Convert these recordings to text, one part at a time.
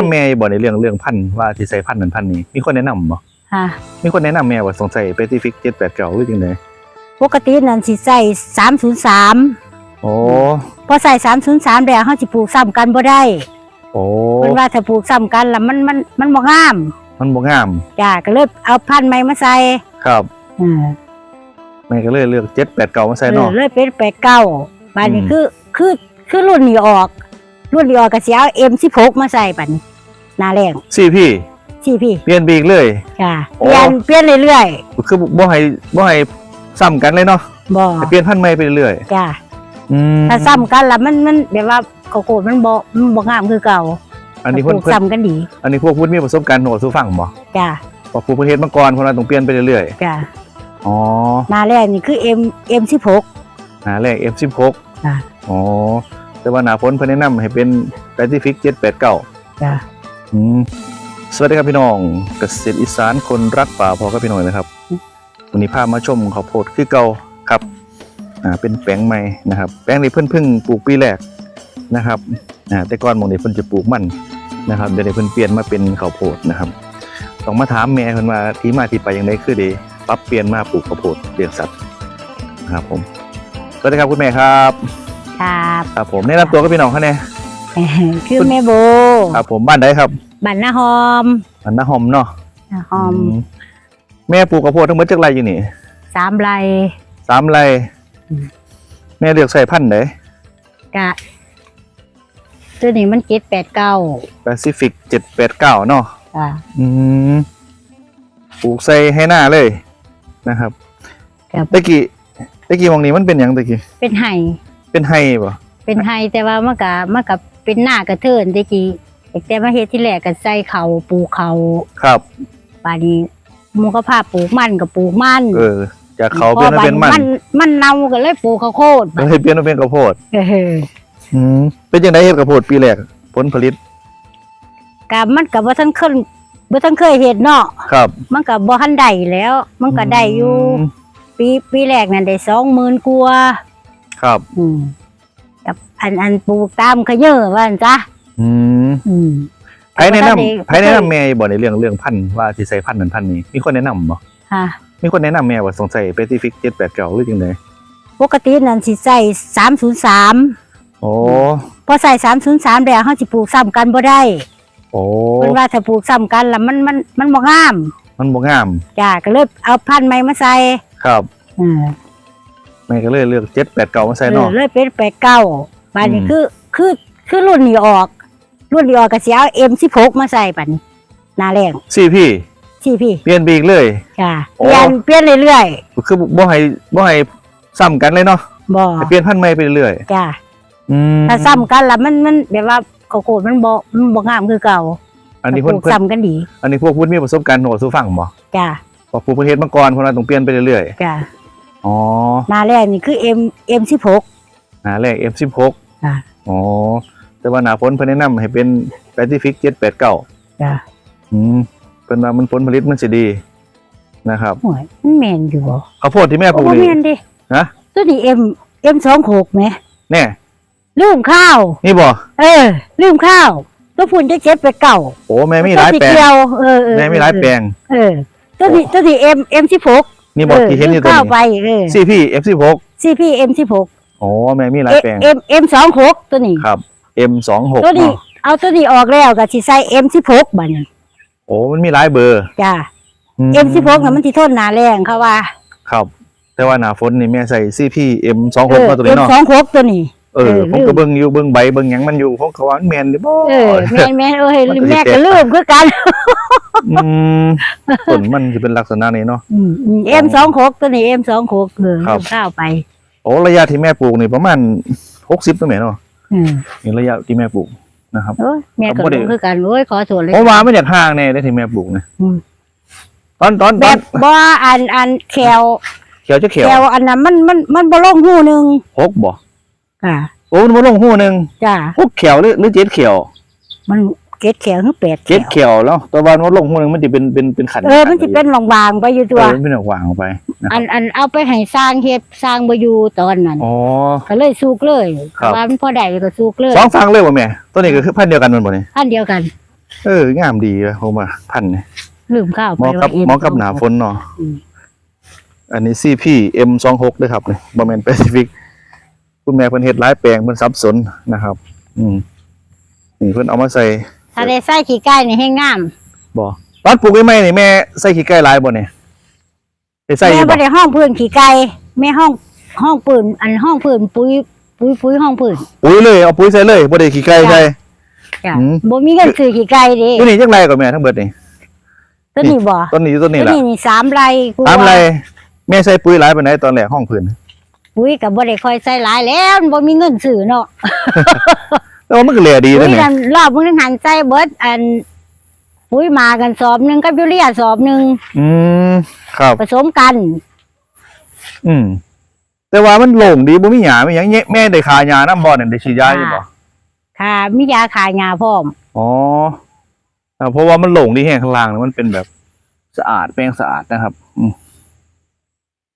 นำแม่บ่ในเรื่องเรื่องพันธุ์ว่าที่ใส่พันธุ์นั้นพันธุ์นี้ มีคนแนะนำบ่ค่ะมีคนแนะนำแม่ว่าสงสัยเปซิฟิก789หรือจังไดปกตินั่นสิใส่303โอ้พอใส่303แล้วเฮาสิปลูกซ้ำกันบ่ได้โอ้เพิ่นว่าถ้าปลูกซ้ำกันแล้วมันมันมันบ่งาม มันบ่งามจ้าก็เลยเอาพันธุ์ใหม่มาใส่ครับเออแม่ก็เลยเลือก789มาใส่เนาะเออเลยเป็นแปดเก้าบานนี้อืมคือคือคือรุ่นนี้ออก รุ่นนี้ออกก็สิเอา M16 มาใส่บัดนี้ หน้าแรงสี่พี่สี่พี่เปลี่ยนไปอีกเลย จ้าโอ้ เปลี่ยนเปลี่ยนเรื่อยคือบ่ให้บ่ให้ซ้ำกันเลยเนาะๆบ่ให้เปลี่ยนพันธุ์ใหม่ไปเรื่อยจ้าๆอืมถ้าซ้ำกันแล้วมันมันแบบว่าโกโก้มันบ่มันบ่งามคือเก่าอันนี้ปเพิ่นลูกเพิ่นซ้ำกันดีอันนี้พวกพุทธมีประสบการณ์โหนสู้ฟังบ่จ้าพอครูประเทศมาก่อนคนเราต้องเปลี่ยนไปเรื่อยจ้าๆอ๋อหน้าแรกนี่คือ M M16 หาแรก F16 จ้ะอ๋อแต่ว่าหนาฝนเพิ่นแนะนำให้เป็น Pacific 789จ้าอืม สวัสดีครับพี่น้องเกษตรอีสานคนรักป่าพอครับพี่น้องนะครับวันนี้พามาชมข้าวโพดคือเก่าครับอ่าเป็นแปลงใหม่นะครับ แปลงนี้เพิ่นเพิ่งปลูกปีแรกนะครับอ่าแต่ก่อนหมองนี้เพิ่นจะปลูกมันนะครับเดี๋ยวนี้เพิ่นเปลี่ยนมาเป็นข้าวโพดนะครับต้องมาถามแม่เพิ่นว่าที่มาที่ไปอย่างไรคือไดีปรับเปลี่ยนมาปลูกข้าวโพดเลี้ยงสัตว์นะครับผมสวัสดีครับคุณแม่ครับ ครับ ครับผมแนะนำตัวกับพี่น้องเขาแน่ คือแม่โบครับผมบ้านใดครับบ้านนาหอมบ้านนาหอมเนาะนาหอมมแม่ปลูกข้าวโพดทั้งหมดจักไรอยู่นี่สามไร่สามไรอืมแม่เลือกใส่พันธุ์ไหนกะตัวนี้มัน789แปซิฟิกเจ็ดแปดเก้าเนาะจ้าอืมปลูกใส่ให้หน้าเลยนะครับครับตะกี้ตะกี้หมองนี้มันเป็นหยังตะกี้เป็นไห้เป็นไห้ปะเป็นไฮแต่ว่ามันก็มันก็ เป็นหน้ากระเทินตะกี้แต่มาเฮ็ดที่แรกก็ใส่เขาปลูกเขาครับป่านนี้หมูก็พาปลูกมันก็ปลูกมันเออจากเขาเปลี่ยนมาเป็นมันมัน มันเน่าก็เลยปลูกข้าวโพดก็เลยเปลี่ยนมาเป็นข้าวโพดเอออืมเป็นยังไงเฮ็ดข้าวโพดปีแรกผลผลิตก็มันก็บ่ทันเคยบ่ทันเคยเฮ็ดเนาะครับ มันก็บ่ทันได้แล้ว มันก็ได้อยู่มปีปีแรกนั่นได้20,000กว่าครับ อืม กับอันอันปลูกตามขะเยอะว่าซั่นจ้ะอืมอืมไผแนะนำแต่ว่าตอนนี้ไผแนะนำแม่บ่ในเรื่องเรื่องพันธุ์ว่าสิใส่พันธุ์นั้นพันธุ์นี้ มีคนแนะนำบ่ค่ะ มีคนแนะนำแม่ว่าสงสัย Pacific 789หรือจังไดปกตินั่นสิใส่303โอ้พอใส่303แล้วเฮาสิปลูกซ้ำกันบ่ได้โอ้เพิ่นว่าถ้าปลูกซ้ำกันแล้วมันมันมันบ่งามมันบ่งามจ้าก็เลยเอาพันธุ์ใหม่มาใส่ครับ เออ แม่ก็เลยเลือก789มาใส่เนาะเออเลยเป็นแปดเก้าบานนี้อืม คือคือคือรุ่นนี้ออก รุ่นนี้ออกก็สิเอา M16 มาใส่บัดนี้หน้าแรงสี่พี่สี่พี่เปลี่ยนไปอีกเลยจ้าโอ้ เปลี่ยนเปลี่ยนเรื่อยคือบ่ให้บ่ให้ซ้ำกันเลยเนาะๆบ่ให้เปลี่ยนพันธุ์ใหม่ไปเรื่อยจ้าๆอืมถ้าซ้ำกันแล้วมันมันแบบว่าโกโก้มันบ่มันบ่งามคือเก่าอันนี้ปเพิ่นลูกเพิ่นซ้ำกันดีอันนี้พวกพุทธมีประสบการณ์โหนสู้ฟังบ่จ้าพอปลูกประเทศมาก่อนคนเราต้องเปลี่ยนไปเรื่อยจ้าๆ อ๋อหน้าแรกนี่คือ M M16 หาแรก F16 จ้าอ๋อแต่ว่าหน้าฝนเพิ่นแนะนำให้เป็น Pacific 789จ้าอืมเพิ่นว่ามันผลผลิตมันสิดีนะครับโอ้ยมันแม่นอยู่บ่ข้าวโพดที่แม่ปลูโอ้กบ่นี่ แม่นดิฮะ ตัวนี้ M M26 แหมแน่ลืมข้าว นี่บ่เออลืมข้าว ตัวพุ่นจะเจ็บไปเก่าโอ้แม่มีหลายแปลงตัวสีเขียวเออเออแม่มีหลายแปลงเออตัวที่ตัวที่เอ็มเอ็มสิบหก นี่บ่ที่เห็นอยู่ตัวข้าวไปนี้เออ CP F16 ซีพีเอ็มสิบหกโอ้แม่มีหลายแปลงเอ็มเอ็มสองหกตัวนี้ ครับ M26 ตัวนี้เนาะเอาตัวนี้ออกแล้วก็สิใส่เอ็มสิบหกบัดนี้โอ้มันมีหลายเบอร์จ้าเอ็มสิบหกน่ะมันสิทนหนาแรงเขาว่าครับ แต่ว่าหน้าฝนนี่แม่ใส่ CP เอ M26 อมาตัวเอ็นี้มเนาะสองหกตัวนี้ เออเออ ผมก็เบิ่งอยู่เบิ่งใบเบิ่งหยังมันอยู่ผมก็ว่ามันแม่นหรือบ่ เออแม่นแม่นเอ้ยมันก็สิแม่ก็แตก ลืมคือกัน อืมต้นมันสิเป็นลักษณะนี้เนาะ เอ็มสองหกตัวนี้เอ็มสองหกเออครับลืมข้าวไปโอ้ระยะที่แม่ปลูกนี่ประมาณ60ตัวแม่เนาะอืมนี่ระยะที่แม่ปลูกนะครับ โอ้ยแม่ก็ผมบ่ได้ลืมคือกันโอ้ยขอโทษเลยเพราะว่ามันอยากห่างแน่ได้ที่แม่ปลูกนะอืมตอนตอนแบตอนบบ่อันอันแควเขียวจะเขียวแควอันนั้นมันมันมันบ่ลงหูหนึงหกบ่ค่ะโอ้มันบ่ลงหูหนึงจ้าหกเขียวหรือหรือเจ็ดเขียวมัน เกล็ดแขวคือแปดแขเจ็ดวเขียวแล้วแตัวามันลงหูหนึงมันจะเป็นเป็นเป็นขันเออมันจะเป็นบางๆไปอยู่เอตัวอมันเป็นวางออกไปนะคอัรับนอันเอาไปให้สร้างเฮ็ดสร้างบ่อยู่ตอนนั้นอ๋อ ก็เลยสูกเลยครับ ว่ามันพอได้ก็สูกเลยสองฟังเลยบ่แม่ตัวนี้ก็คือพันธุ์เดียวกันมันบ่นี่อันเดียวกันเอองามดีอะผมว่าพันธุ์เนี่ยลืมข้าวเหไปมาะกับว่าเหมาะกับหนาฝนเนาะอืม อันนี้ CP M26 ด้วยครับเนี่ยบ่แม่นแปซิฟิกคุณแม่เพิ่นเฮ็ดหลายแปลงเพิ่นสับสนนะครับ อืมนี่เพิ่นเอามาใส่ ถ้าได้ใส่ขี้ไก่นี่ให้งามบ่ตอนปลูกใหม่ๆนี่แม่ใส่ขี้ไก่หลายบ่เนี่ยได้ใส่อแม่ยู่บ่บ่ได้ห้องพื้นขี้ไก่แม่ห้องห้องปืนอันห้องปืนปุ๋ยปุ๋ยปุ๋ยห้องปืนปุ๋ยเลยเอาปุ๋ยใส่เลยบ่ได้ขี้ไก่ใส่จ้ะอืมบ่มีเงินซื้อขี้ไก่เด้อยู่นี่จังไรก่อนแม่ทั้งเบิดนี่ตัวนี้บ่ต้นนี้ต้นตันี้วล่ะนี้นี่สามไร่กูตามว่าไรแม่ใส่ปุ๋ยหลายปานใดตอนแรกห้องพื้นปุ๋ยก็บ่ได้ค่อยใส่หลายแล้วมันบ่มีเงินซื้อเนาะ แต่ว่ามันก็เหลือดีปุ๋นะยเนี่ยนั่นรอบมื้อนึงหันใส่เบิดอันปุ๋ยมากันสอบหนึงกับยูเรียสอบหนึงอืมครับผสมกัน อืมแต่ว่ามันโล่งดีบ่มีหญ้ามีหยังแม่ได้ขายาน้ำบ่เนี่ยได้ฉีดยาอยู่บ่ค่ะมียาขายยาพร้อมอ๋ออ่าเพราะว่ามันโล่งดีแห้งข้างล่างเนี่ยมันเป็นแบบสะอาดแป้งสะอาดนะครับ อืม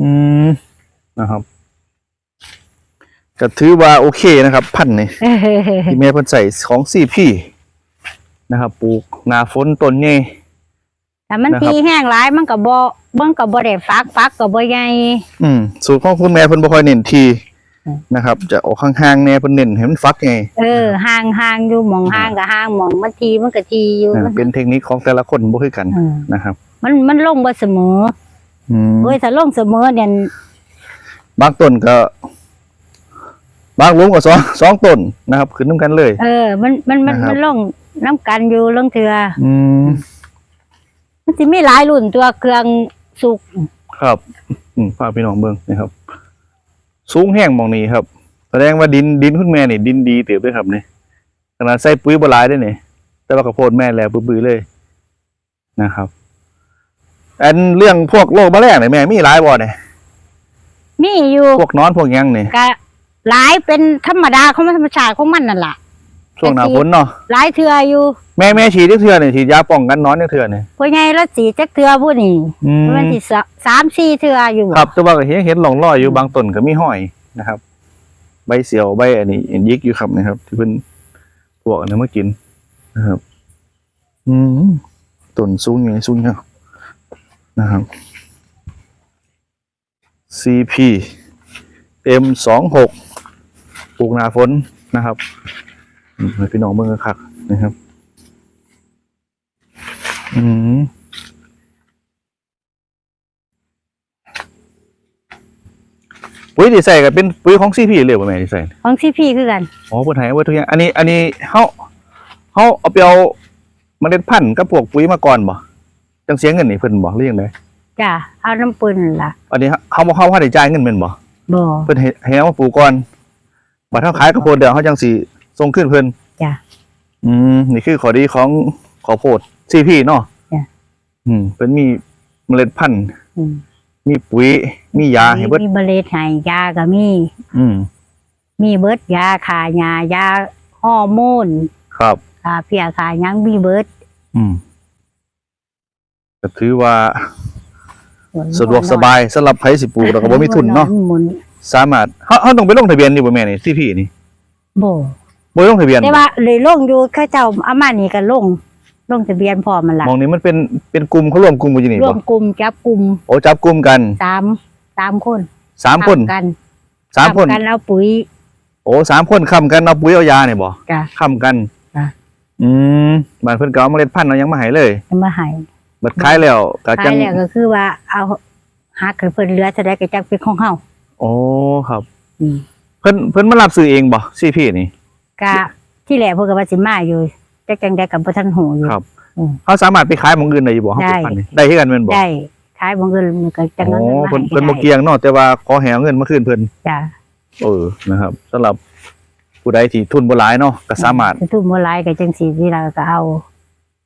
อืมนะครับ ก็ถือว่าโอเคนะครับ พันธุ์นี่ที่แม่เพิ่นใส่ของสี่พี่นะครับปลูกหนาฝนต้นใหญ่แต่มันนะครับทีแห้งหลายมันก็บ่มันก็บ่ได้ฟักฟักก็บ่ใหญ่อืมสูตรของคุณแม่เพิ่นบ่ค่อยเน้นทีอืมนะครับ จะออกห่างๆแน่เพิ่นเน้นให้มันฟักไงเออห่างห่างอยู่หมองห่างก็ห่างหมองมันทีมันก็ทีอยู่อ่าเป็นเทคนิคของแต่ละคนบ่คือกันเออนะครับ มันมันลงบ่เสมออืมเฮ้ยถ้าลงเสมอเนี่ยบางต้นก็ บางหลุมก็สองสองต้นนะครับ ขึ้นนํกันเลย เออ มันมันมันนะครับ มันลงน้ำกันอยู่ลงเถืออืมมันสิมีหลายรุ่นตัวเครื่องสุกครับอืมพาพี่น้องเบิ่งนะครับ สูงแห้งหมองนี้ครับ แสดงว่าดินดินคุณแม่นี่ดินดีเติบด้วยครับนี่ขนาดใส่ปุ๋ยบ่หลายด้วยนี่แต่ว่าข้าวโพดแม่แล้วบื้อๆเลยนะครับ อันเรื่องพวกโรคแมลงนี่แม่มีหลายบ่เนี่ยมีอยู่พวกนอนพวกหยังนี่ก็ หลายเป็นธรรมดาของมันธรรมชาติของมันนั่นล่ะช่วงหน้าฝนเนาะหลายเทื่ออยู่ แม่แม่ฉีดจักเทื่อนี่ฉีดยาป้องกันนอนจักเทื่อนี่พ่อใหญ่ละสีจักเทื่อผู้นี่อืมมันสิสะสามสี่เทื่ออยู่ครับแต่ว่าก็เห็นเห็นหลงลอยอยู่บางต้นก็มีห้อยนะครับ ใบเสียวใบอันนี้ยิกอยู่ครับนะครับ ที่เพิ่นพวกอันนั้นมากินนะครับ อืมต้นสูงอย่างนี้สูงเนาะนะครับ CP M สองหก ปลูกหนาฝนนะครับอืมให้พี่น้องเมืองคักๆนะครับ อืมปุ๋ยที่ใส่ก็เป็นปุ๋ยของซีพีเลยป่ะแม่ที่ใส่ของซีพีคือกันอ๋อเพิ่นให้ไว้ทุกอย่าง อันนี้ อันนี้เฮาเฮาเอาไปเอาเมล็ดพันธุ์กับพวกปุ๋ยมาก่อนบ่จังเสียเงินนี่เพิ่นบ่หรือยังไงจ้ะเอาน้ำปืนล่ะ อันนี้เฮาบ่เฮาบ่ได้จ่ายเงินแม่นบ่บ่เพิ่นให้ให้เอามาปลูกก่อน บัดเฮาขายข้าวโพดเดี๋ยวเฮาจังสิส่งคืนเพิ่นจ้ะ อืมนี่คือข้อดีของข้าวโพดซีพีเนาะจ้ะ อืมเพิ่นมีเมล็ดพันธุ์ อืมมีปุ๋ย มียาให้เบิดมีเบลดให้ยาก็มี อืม มีเบิดยาขายายาฮอร์โมนครับ ขาเพียขาหยังมีเบิดอืมก็ถือว่าสะดวกสบายสำหรับไผสิปลูกแล้วก็บ่มีทุนเนาะ หมุน สามารถเฮาเฮาต้องไปลงทะเบียนนี่บ่แม่นี่ที่พี่นี่บ่บ่ได้ลงทะเบียนแต่ว่าเลยลงอยู่เข้าเจ้าอามานี่ก็ลงลงทะเบียนพร้อมมันล่ะมองนี้มันเป็นเป็นกลุ่มเขาร่วมกลุ่มกันอยู่นี่ร่วบ่มกลุ่มจับกลุ่มโอ้จับกลุ่มกันสามสามคนสามคนทำกันสามคนทำกันเอาปุ๋ย โอ้สามคนค้ำกันเอาปุ๋ยเอายาเนี่ยบ่จ้ะค้ำกันจ้ะ อืมบ้านเพิ่นก็เอาเมล็ดพันธุ์เอาหยังมาให้เลยเอามาให้บัดขายแล้วก็จัขางยแล้วก็คือว่าเอาหักให้เพิ่นเหลือเท่าใดก็จักเป็นของเฮา โอ้ครับ อืมเพิ่นเพิ่นมารับซื้อเองบ่ซีพี่นี่ก็ที่แรกเพิ่นก็ว่าสิมาอยู่จักจังได๋ก็บ่ทันหูอยู่ ครับอืมเขาสามารถไปขายหม้องอื่นได้อยู่บ่เฮาได้ปลูกพันธุ์นี่ได้คือกันแม่นบ่ได้ขายบ่เงินมันก็จังโอ้เงินมาเพิ่นให้เพิ่นบ่ได้เกี่ยงเนาะแต่ว่าขอให้เอาเงินมาคืนเพิ่นจ้ะเออนะครับสำหรับผู้ใดที่ทุนบ่หลายเนาะก็สามารถทุนบ่หลายก็จังซี่ที่เราก็เอา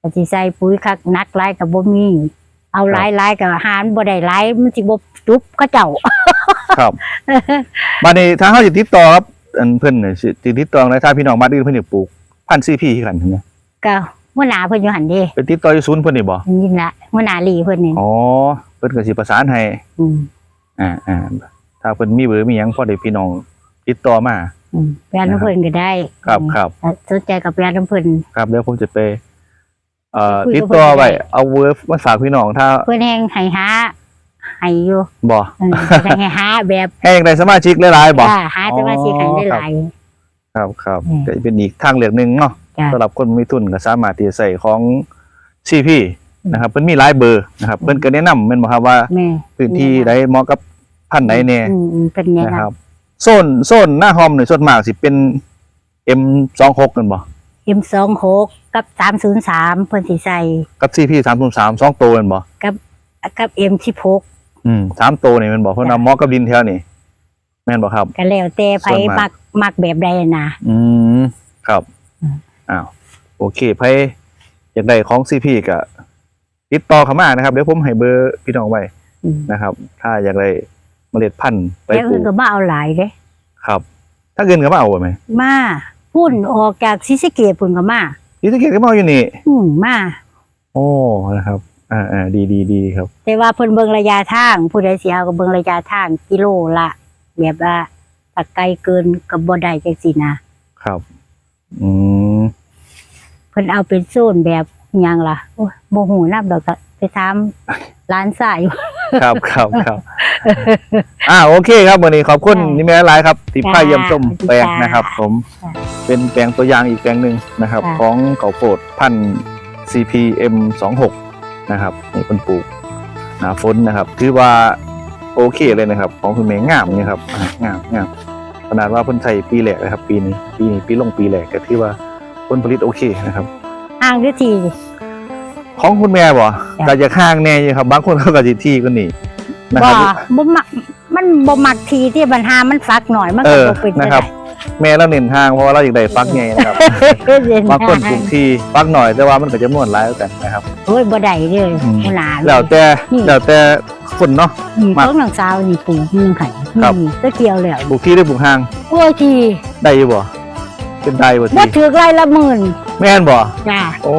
ก็สิใส่ปุ๋ยคักนักหลายก็บ่มี เอาหลายหลายก็หารบ่ได้หลายมันสิบ่จุบเขาเจ้า ครับบัดนี้ถ้าเฮาสิติดต่อครับอันเพิ่นน่ะสิติดต่อได้ถ้าพี่น้องบ้านอื่นเพิ่นอยากปลูกพันธุ์ CP คือกันใช่ไหมก็หัวหน้าเพิ่นอยู่หั่นเด้ไปติดต่ออยู่ศูนย์เพิ่นนี่บ่นี่ล่ะหัวหน้าหลีเพิ่นนี่อ๋อเพิ่นก็สิประสานให้อืมอ่าอ่าถ้าเพิ่นมีเบอร์มีหยังพอได้พี่น้องติดต่อมาอืมไปอ่านน้ำเพิ่นก็ได้ ครับครับถ้าสนใจกับไปอ่านน้ำเพิ่นครับเดี๋ยวผมจะไปเอ่อคุยกับติดต่อเพิ่นไว้ได้เอาเวิร์ฟมาฝากพี่น้องถ้าเพิ่นแฮงให้หา ให้อยู่บ่ เออเพิ่นให้หาแบบแห้งได้สมาชิกหลายๆบ่ จ้าหาสมาชิกให้ได้หลาย ครับครับอืมก็เป็นอีกทางเลือกหนึ่งเนาะจ้าสำหรับคนมีทุนก็สามารถที่จะใส่ของซีพีอืม นะครับเพิ่นมีหลายเบอร์นะครับเพิ่นก็แนะนำแม่นบ่ครับว่าแม่พื้นที่ใดเหมาะกับพันธุ์ใดแน่อืมอืมเป็นแนะนะนำครับโซนโซนหน้าฮอมนี่ส่วนมากสิเป็น M26 กันบ่ M26 กับ303เพิ่นสิใส่กับ CP 303 2ตัวแม่นบ่กับ M16 อืมสามตัวนี่แม่นบ่เพิ่นจ้ะเอาเหมาะกับดินแถวนี่แม่นบ่ครับ ก็แล้วแต่ไผส่วนมาก มักมักแบบใดนะ อืมครับอืม อ้าวโอเคไผอยากได้ของ CP ก็ติดต่อเข้ามานะครับเดี๋ยวผมให้เบอร์พี่น้องไว้อืมนะครับ ถ้าอยากได้เมล็ดพันธุ์ไปแล้วปลูอื่นกก็มาเอาหลายเด้ครับ ถ้าเกินก็มาเอาไว้ไหมมาพุ่นออกจากศรีสะเกษพุ่นก็มายี่สิบเกตก็มาเอาอยู่นี่ อืมมา โอ้นะครับ อ่าอ่าดีดีดีครับ แต่ว่าเพิ่นเบิ่งระยะทาง ผู้ใดสิเอาก็เบิ่งระยะทางกิโลละแบบว่าถ้าไกลเกินก็บ่ได้จังซี่นะครับ อืมเพิ่นเอาเป็นโซนแบบหยังล่ะโอ้ยบ่ฮู้นำดอกก็ไปถามร้านสาย ครับครับครับ อ่าโอเคครับวันนี้ขอบคุณจ้ะนี่แม่หลายครับที่พาจ้ะเยี่ยมชมแปลงจ้ะนะครับ ผมจ้ะเป็นแปลงตัวอย่างอีกแปลงหนึ่งนะครับจ้ะของเก่าโพดพันธุ์ CPM 26 นะครับนี่เป็นปลูกหนาฝนนะครับ ถือว่าโอเคเลยนะครับ ของคุณแม่งามนี่ครับอ่างามงามขนาดว่าเพิ่นใส่ปีแรกนะครับ ปีนี้ปีนี้ปีลงปีแรกก็ถือว่าผลผลิตโอเคนะครับห่างคือที่ของคุณแม่บ่จ้ะก็จะข้างแน่อยู่ครับ บางคนเขาก็สิที่ก็นี่นะคบ่รับบ่มักมันบ่มักทีที่ปัญหามันฟักหน่อยมันเอก็อบ่เป็นนะครับ แม่เราเน้นทางเพราะว่าเราอยากได้ฟักใหญ่นะครับก็เรียนบางคนปลูกที่ฟักหน่อยแต่ว่ามันก็จำนวนหลายแล้วกันนะครับโอ้ยบ่ได้เด้ออืมขนาดแล้วแต่นี่แล้วแต่คนเนาะนี่มักของน้องสาวนี่ปลูกเมืองไข่ครับนี่ตะเกียวแล้วปลูกที่ได้ปลูกห่างโอ้ยทีได้อยู่บ่เป็นได้บ่บ่ที่ถือไรละหมื่นแม่นบ่จ้าโอ้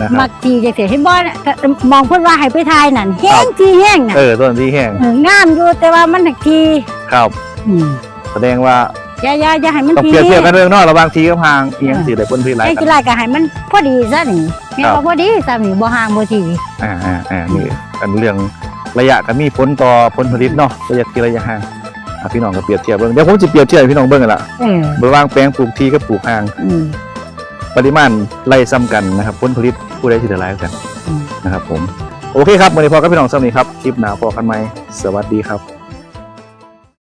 นะคมัรับกทีจังซี่เห็นบ่น่ะก็มองเพิ่นว่าให้ไปทายนั่นแห้งทีแห้งน่ะเออต้นที่แห้งเอองามอยู่แต่ว่ามันหักทีครับอืมแสดงว่า อย่าอย่าอย่าให้มันต้องทีเปรียบเทียบกันเรื่องเนาะระหว่างที่กับห่างเอียงสิได้ผลผลิตหลายไอ้กักีน ฬาก็ให้มันพอดีซะนี่แม่นครัว่าบ พอดีซะนี่บ่ห่างบ่ทีอ่าอ่าอ่านี่กันเรื่องระยะก็มีผลต่อผลผลิตเนาะระยะที่ระยะห่างอะพี่น้องก็เปรียบเทียบเบิ่งเดี๋ยวผมจะเปรียบเทียบให้พี่น้องเบิ่งกันละเออระหว่างแปลงปลูกที่กับปลูกห่าง อืม ปริมาณไล่ซ้ำกันนะครับผลผลิตผู้ใดที่ได้หลายกว่ากันอืม นะครับผม โอเคครับวันนี้พอกับพี่น้องสำนีครับ คลิปหนาพอกันไหมสวัสดีครับ